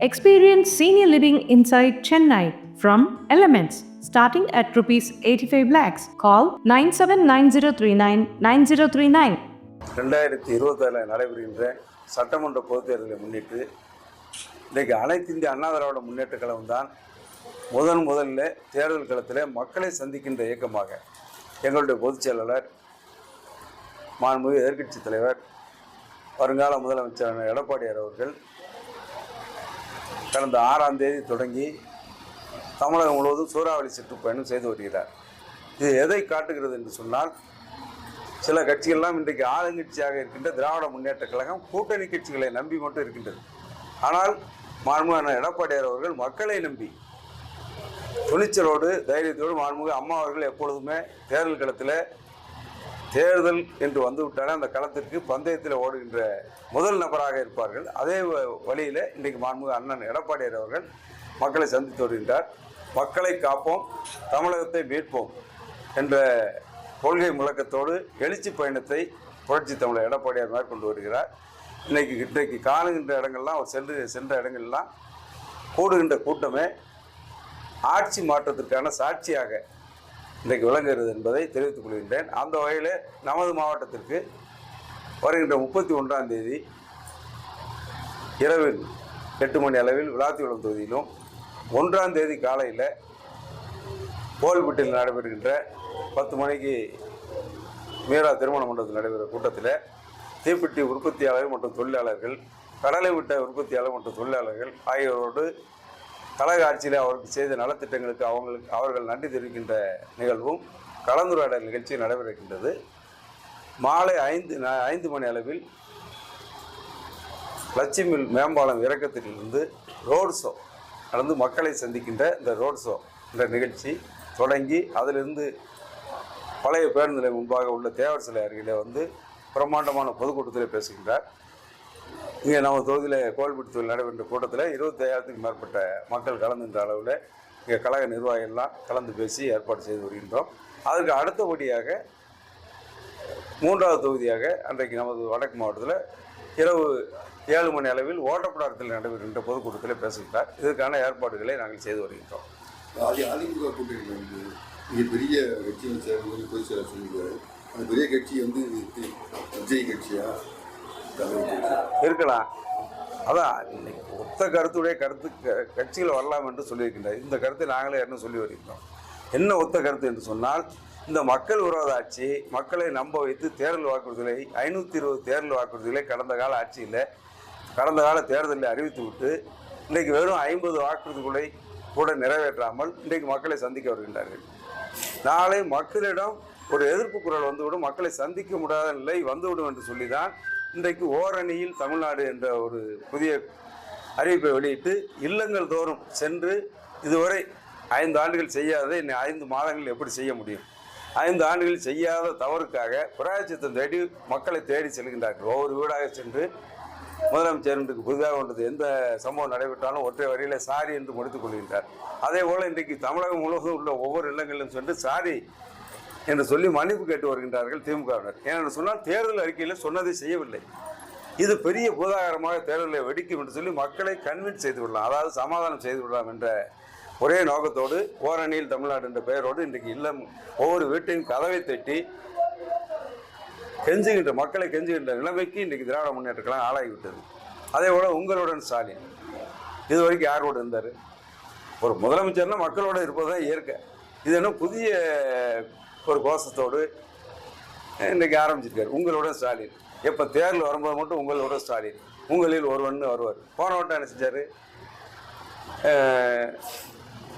Experience senior living inside Chennai from Elements starting at rupees 85 lakhs. Call 979039 9039. ரெண்டாயிரத்தி இருபத்தாறில் நடைபெறுகின்ற சட்டமன்ற பொதுத் தேர்தலை முன்னிட்டு இன்றைக்கு அனைத்து இந்திய அண்ணா திராவிட முன்னேற்ற கழகம் தான் முதன் முதல்ல தேர்தல் களத்தில் மக்களை சந்திக்கின்ற இயக்கமாக எங்களுடைய பொதுச் செயலாளர் மாண்புமிகு எதிர்கட்சித் தலைவர் வருங்கால முதலமைச்சரான எடப்பாடியார் அவர்கள் கடந்த ஆறாம் தேதி தொடங்கி தமிழகம் முழுவதும் சூறாவளி சுற்றுப்பயணம் செய்து வருகிறார். இது எதை காட்டுகிறது என்று சொன்னால் சில கட்சிகள்லாம் இன்றைக்கு ஆளுங்கட்சியாக இருக்கின்ற திராவிட முன்னேற்ற கழகம் கூட்டணி கட்சிகளை நம்பி மட்டும் இருக்கின்றது. ஆனால் மாண்புகான எடப்பாடியார் அவர்கள் மக்களை நம்பி துணிச்சலோடு தைரியத்தோடு மாண்புக அம்மா அவர்கள் எப்பொழுதுமே தேர்தல் களத்தில் தேர்தல் என்று வந்துவிட்டாலே அந்த களத்திற்கு பந்தயத்தில் ஓடுகின்ற முதல் நபராக இருப்பார்கள். அதே வ- வழியில் இன்றைக்கு மாண்புமிகு அண்ணன் எடப்பாடியார் அவர்கள் மக்களை சந்தித்து வருகின்றார். மக்களை காப்போம் தமிழகத்தை மீட்போம் என்ற கொள்கை முழக்கத்தோடு எழுச்சி பயணத்தை புரட்சி தமிழர் எடப்பாடியார் மேற்கொண்டு வருகிறார். இன்றைக்கு இன்றைக்கு காணுகின்ற இடங்கள்லாம் அவர் சென்று சென்ற இடங்கள்லாம் கூடுகின்ற கூட்டமே ஆட்சி மாற்றத்திற்கான சாட்சியாக இன்றைக்கு விளங்குகிறது என்பதை தெரிவித்துக் கொள்கின்றேன். அந்த வகையில் நமது மாவட்டத்திற்கு வருகின்ற முப்பத்தி ஒன்றாம் தேதி இரவில் எட்டு மணி அளவில் விளாத்திக்குளம் தொகுதியிலும் ஒன்றாம் தேதி காலையில் கோவில்பட்டியில் நடைபெறுகின்ற பத்து மணிக்கு மீரா திருமண மண்டபத்தில் நடைபெற கூட்டத்தில் தீப்பெட்டி உற்பத்தியாளர்கள் மற்றும் தொழிலாளர்கள் கடலை விட்ட உற்பத்தியாளர் மற்றும் தொழிலாளர்கள் ஆகியோரோடு கழக ஆட்சியில் அவருக்கு செய்த நலத்திட்டங்களுக்கு அவங்களுக்கு அவர்கள் நன்றி தெரிவிக்கின்ற நிகழ்வும் கலந்துரையாடல் நிகழ்ச்சி நடைபெறுகின்றது. மாலை ஐந்து ஐந்து மணி அளவில் லட்சுமி மேம்பாலம் இறக்கத்திலிருந்து ரோடு ஷோ நடந்து மக்களை சந்திக்கின்ற இந்த ரோடு ஷோ என்ற நிகழ்ச்சி தொடங்கி அதிலிருந்து பழைய பேருந்து நிலையம் முன்பாக உள்ள தேவர் சிலை அருகிலே வந்து பிரம்மாண்டமான பொதுக்கூட்டத்தில் பேசுகின்றார். இங்கே நம்ம தொகுதியில் கோல்பட்டி நடைபெற்ற கூட்டத்தில் இருபத்தையாயிரத்துக்கு மேற்பட்ட மக்கள் கலந்துன்ற அளவில் இங்கே கழக நிர்வாகிகள்லாம் கலந்து பேசி ஏற்பாடு செய்து வருகின்றோம். அதற்கு அடுத்தபடியாக மூன்றாவது தொகுதியாக அன்றைக்கு நமது வடக்கு மாவட்டத்தில் இரவு ஏழு மணி அளவில் ஓட்டப்படாரத்தில் நடைபெறுகின்ற பொதுக்கூட்டத்தில் பேசுகிறார் இதற்கான ஏற்பாடுகளை நாங்கள் செய்து வருகின்றோம். அதிமுக கூட்டணியில் வந்து மிகப்பெரிய கட்சியில் சேர்ந்து பொதுச் செயலாளர் சொல்லியிருக்காரு. அந்த பெரிய கட்சி வந்து விஜய் கட்சியாக கட்சியா? இருக்கலாம். அதான் ஒத்த கருத்துடைய கருத்து க- கட்சிகள் வரலாம் என்று சொல்லியிருக்கின்றார். இந்த கருத்தை நாங்களே என்ன சொல்லி வருகின்றோம்? என்ன ஒத்த கருத்து என்று சொன்னால் இந்த மக்கள் விரோத ஆட்சி மக்களை நம்ப வைத்து தேர்தல் வாக்குறுதிகளை ஐநூற்றி இருபது தேர்தல் வாக்குறுதிகளை கடந்த கால ஆட்சியில் கடந்த கால தேர்தலில் அறிவித்து விட்டு இன்றைக்கு வெறும் ஐம்பது வாக்குறுதிகளை கூட நிறைவேற்றாமல் இன்றைக்கு மக்களை சந்திக்க வருகின்றார்கள். நாளை மக்களிடம் ஒரு எதிர்ப்பு குரல் வந்துவிடும். மக்களை சந்திக்க முடியாத நிலை வந்துவிடும் என்று சொல்லி தான் இன்றைக்கு ஓரணியில் தமிழ்நாடு என்ற ஒரு புதிய அறிவிப்பை வெளியிட்டு இல்லங்கள் தோறும் சென்று இதுவரை ஐந்து ஆண்டுகள் செய்யாததை இன்னும் ஐந்து மாதங்கள் எப்படி செய்ய முடியும்? ஐந்து ஆண்டுகள் செய்யாத தவறுக்காக பிராயச்சித்தம் தேடி மக்களை தேடி செல்கின்றார்கள். ஒவ்வொரு வீடாக சென்று முதலமைச்சருக்கு புதிதாக கொண்டது எந்த சம்பவம் நடைபெற்றாலும் ஒற்றை வரையில் சாரி என்று முடித்துக் கொள்கின்றார். அதே போல் இன்றைக்கு தமிழகம் முழுவதும் உள்ள ஒவ்வொரு இல்லங்களிலும் சென்று சாரி என்று சொல்லி மன்னிப்பு கேட்டு வருகின்றார்கள் திமுகவினர். ஏனென்று சொன்னால் தேர்தல் அறிக்கையில் சொன்னதை செய்யவில்லை. இது பெரிய பூதாகரமாக தேர்தலை வெடிக்கும் என்று சொல்லி மக்களை கன்வின்ஸ் செய்து விடலாம். அதாவது சமாதானம் செய்து விடலாம் என்ற ஒரே நோக்கத்தோடு ஓரணியில் தமிழ்நாடு என்ற பெயரோடு இன்றைக்கு இல்லம் ஒவ்வொரு வீட்டையும் கதவை தட்டி கெஞ்சுகின்ற மக்களை கெஞ்சுகின்ற நிலைமைக்கு இன்றைக்கு திராவிட முன்னேற்ற கழகம் ஆளாகிவிட்டது. அதே போல் உங்களுடன் ஸ்டாலின். இது வரைக்கும் யாரோடு இருந்தார்? ஒரு முதலமைச்சர்னா மக்களோட இருப்பது தான் இயற்கை. இது என்ன புதிய ஒரு கோஷத்தோடு இன்றைக்கி ஆரம்பிச்சிருக்காரு. உங்களோட ஸ்டாலின். எப்போ தேர்தல் வரும்போது மட்டும் உங்களோட ஸ்டாலின். உங்களில் ஒருவன் வருவார் போன வட்டம் என்ன செஞ்சார்?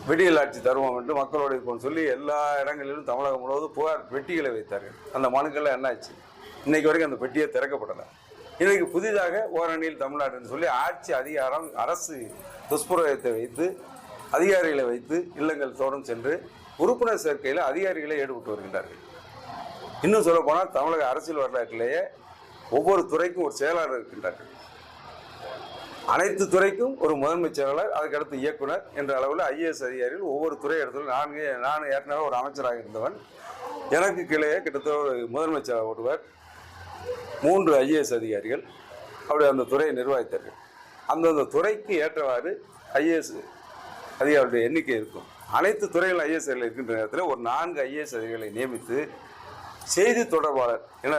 விடியல் ஆட்சி தருவோம் என்று மக்களோடு இருக்கோம்னு சொல்லி எல்லா இடங்களிலும் தமிழகம் முழுவதும் புகார் பெட்டிகளை வைத்தார்கள் அந்த மனுக்கள்லாம் என்னாச்சு இன்னைக்கு வரைக்கும் அந்த பெட்டியை திறக்கப்படலை. இன்றைக்கு புதிதாக ஓரணியில் தமிழ்நாடுன்னு சொல்லி ஆட்சி அதிகாரம் அரசு துஷ்பிரயோகத்தை வைத்து அதிகாரிகளை வைத்து இல்லங்கள் தோறும் சென்று உறுப்பினர் சேர்க்கையில் அதிகாரிகளை ஈடுபட்டு வருகின்றார்கள். இன்னும் சொல்ல போனால் தமிழக அரசியல் வரலாற்றிலேயே ஒவ்வொரு துறைக்கும் ஒரு செயலாளர் இருக்கின்றார்கள். அனைத்து துறைக்கும் ஒரு முதன்மைச் செயலாளர் அதுக்கடுத்து இயக்குனர் என்ற அளவில் ஐஏஎஸ் அதிகாரிகள் ஒவ்வொரு துறை இடத்துல நான் நான் ஏற்கனவே ஒரு அமைச்சராக இருந்தவன். எனக்கு கீழே கிட்டத்தட்ட ஒரு முதன்மைச் செயலாளர் ஒருவர் மூன்று ஐஏஎஸ் அதிகாரிகள் அப்படி அந்த துறையை நிர்வகித்தார்கள். அந்தந்த துறைக்கு ஏற்றவாறு ஐஏஎஸ் அதிகாரிகளுடைய எண்ணிக்கை இருக்கும். அனைத்து துறைகள் ஐஏஎஸ் இருக்கின்ற நேரத்தில் ஒரு நான்கு ஐஏஎஸ் அதிகாரிகளை நியமித்து செய்தி தொடர்பாளர் என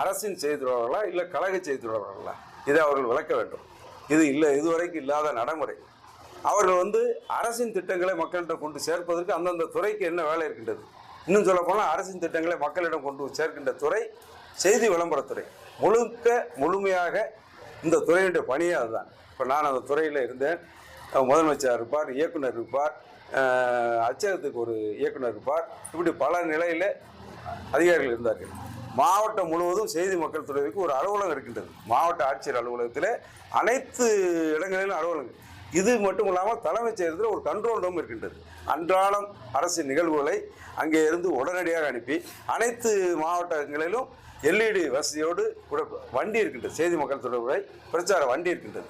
அரசின் செய்தி தொடர்பாளர்களா இல்லை கழக செய்தி தொடர்பாளர்களா இதை அவர்கள் விளக்க வேண்டும். இது இல்லை இதுவரைக்கும் இல்லாத நடைமுறை. அவர்கள் வந்து அரசின் திட்டங்களை மக்களிடம் கொண்டு சேர்ப்பதற்கு அந்தந்த துறைக்கு என்ன வேலை இருக்கின்றது? இன்னும் சொல்ல போனால் அரசின் திட்டங்களை மக்களிடம் கொண்டு சேர்க்கின்ற துறை செய்தி விளம்பரத்துறை. முழுக்க முழுமையாக இந்த துறையினுடைய பணியே அதுதான். இப்போ நான் அந்த துறையில் இருந்தேன். முதலமைச்சர் இருப்பார் இயக்குனர் இருப்பார் அச்சகத்துக்கு ஒரு இயக்குனர் இருப்பார். இப்படி பல நிலையில் அதிகாரிகள் இருந்தார்கள். மாவட்டம் முழுவதும் செய்தி மக்கள் துறைக்கு ஒரு அலுவலகம் இருக்கின்றது. மாவட்ட ஆட்சியர் அலுவலகத்தில் அனைத்து இடங்களிலும் அலுவலகம் இது மட்டும் இல்லாமல் தலைமைச் செயலத்தில் ஒரு கண்ட்ரோல் ரூம் இருக்கின்றது. அன்றாடம் அரசு நிகழ்வுகளை அங்கே இருந்து உடனடியாக அனுப்பி அனைத்து மாவட்டங்களிலும் எல்இடி வசதியோடு கூட வண்டி இருக்கின்றது. செய்தி மக்கள் தொடர்புடைய பிரச்சார வண்டி இருக்கின்றது.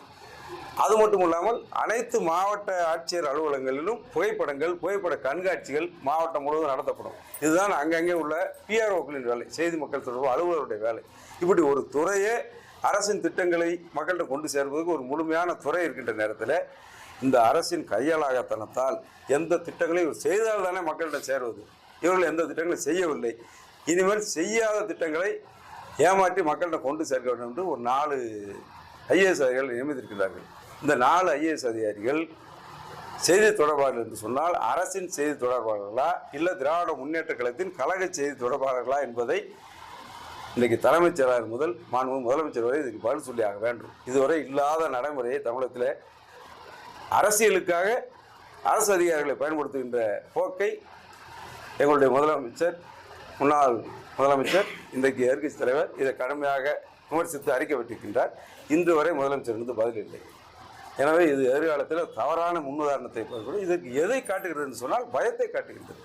அது மட்டும் இல்லாமல் அனைத்து மாவட்ட ஆட்சியர் அலுவலகங்களிலும் புகைப்படங்கள் புகைப்பட கண்காட்சிகள் மாவட்டம் முழுவதும் நடத்தப்படும். இதுதான் அங்கங்கே உள்ள பிஆர்ஓக்களின் வேலை செய்தி மக்கள் தொடர்பு அலுவலருடைய வேலை. இப்படி ஒரு துறையே அரசின் திட்டங்களை மக்கள்கிட்ட கொண்டு சேர்வதற்கு ஒரு முழுமையான துறை இருக்கின்ற நேரத்தில் இந்த அரசின் கையாளாகத்தனத்தால் எந்த திட்டங்களையும் இவர் செய்தால் தானே மக்கள்கிட்ட சேருவது? இவர்கள் எந்த திட்டங்களும் செய்யவில்லை. இனிமேல் செய்யாத திட்டங்களை ஏமாற்றி மக்கள்கிட்ட கொண்டு சேர்க்க வேண்டும் என்று ஒரு நாலு ஐஏஎஸ் அதிகாரிகள் நியமித்திருக்கிறார்கள் இந்த நாலு ஐஏஎஸ் அதிகாரிகள் செய்தி தொடர்பாளர்கள் என்று சொன்னால் அரசின் செய்தி தொடர்பாளர்களா இல்லை திராவிட முன்னேற்ற கழகத்தின் கழக செய்தி தொடர்பாளர்களா என்பதை இன்றைக்கு தலைமைச் செயலாளர் முதல் மாண்பு முதலமைச்சர் வரை இதுக்கு பதில் சொல்லி ஆக வேண்டும். இதுவரை இல்லாத நடைமுறையை தமிழகத்தில் அரசியலுக்காக அரசு அதிகாரிகளை பயன்படுத்துகின்ற போக்கை எங்களுடைய முதலமைச்சர் முன்னாள் முதலமைச்சர் இன்றைக்கு எதிர்க்கட்சி தலைவர் இதை கடுமையாக விமர்சித்து அறிக்கை விட்டிருக்கின்றார். இன்று வரை முதலமைச்சர் இருந்து பதில் இல்லை. எனவே இது எதிர்காலத்தில் தவறான முன்னுதாரணத்தை இதற்கு எதை காட்டுகிறது என்று சொன்னால் பயத்தை காட்டுகின்றது.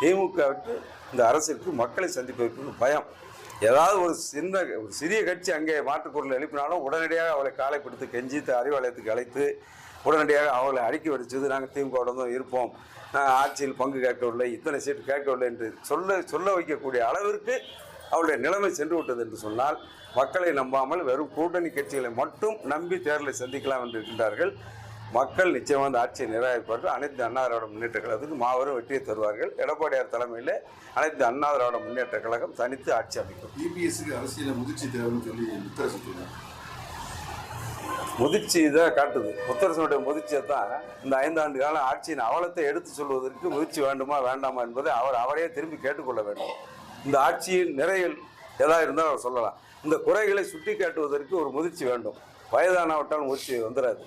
திமுகவுக்கு இந்த அரசிற்கு மக்களை சந்திப்பதற்கு பயம். ஏதாவது ஒரு சின்ன ஒரு சிறிய கட்சி அங்கே மாற்றுக்குரல் எழுப்பினாலும் உடனடியாக அவளை காலைப்படுத்தி கெஞ்சி அறிவாலயத்துக்கு அழைத்து உடனடியாக அவளை அடுக்கி வடிச்சது நாங்கள் திமுகவுடன் தான் இருப்போம். நாங்கள் ஆட்சியில் பங்கு கேட்கவில்லை இத்தனை சீட்டு கேட்கவில்லை என்று சொல்ல சொல்ல வைக்கக்கூடிய அளவிற்கு அவளுடைய நிலைமை சென்று விட்டது என்று சொன்னால் மக்களை நம்பாமல் வெறும் கூட்டணி கட்சிகளை மட்டும் நம்பி தேர்தலை சந்திக்கலாம் என்று இருக்கின்றார்கள். மக்கள் நிச்சயமாக அந்த ஆட்சியை நிராகரிப்பார்கள் அனைத்து அண்ணா திராவிட முன்னேற்ற கழகத்துக்கு மாபெரும் வெற்றியை தருவார்கள். எடப்பாடியார் தலைமையில் அனைத்து அண்ணா திராவிட முன்னேற்ற கழகம் தனித்து ஆட்சி அமைக்கும். இபிஎஸ்க்கு அரசியல முதிர்ச்சி தேவைன்னு சொல்லி முத்தரசு முதிர்ச்சி தான் காட்டுது. முத்தரசனுடைய முதிர்ச்சியை தான் இந்த ஐந்தாண்டு காலம் ஆட்சியின் அவலத்தை எடுத்து சொல்வதற்கு முதிர்ச்சி வேண்டுமா வேண்டாமா என்பதை அவர் அவரையே திரும்பி கேட்டுக்கொள்ள வேண்டும். இந்த ஆட்சியின் நிறைகள் எதா இருந்தால் அவர் சொல்லலாம். இந்த குறைகளை சுட்டி காட்டுவதற்கு ஒரு முதிர்ச்சி வேண்டும். வயதானவற்றால் முதிர்ச்சி வந்துடாது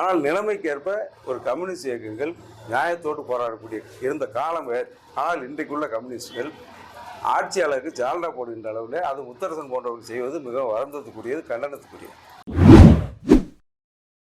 ஆனால் நிலைமைக்கேற்ப ஒரு கம்யூனிஸ்ட் இயக்கங்கள் நியாயத்தோடு போராடக்கூடிய இருந்த காலம் வேறு. ஆனால் இன்றைக்குள்ள கம்யூனிஸ்டுகள் ஆட்சியாளருக்கு ஜால்டா போடுகின்ற அளவில் அது முத்தரசன் போன்றவர்கள் செய்வது மிகவும் வருந்தத்துக்குரியது கண்டனத்துக்குரியது.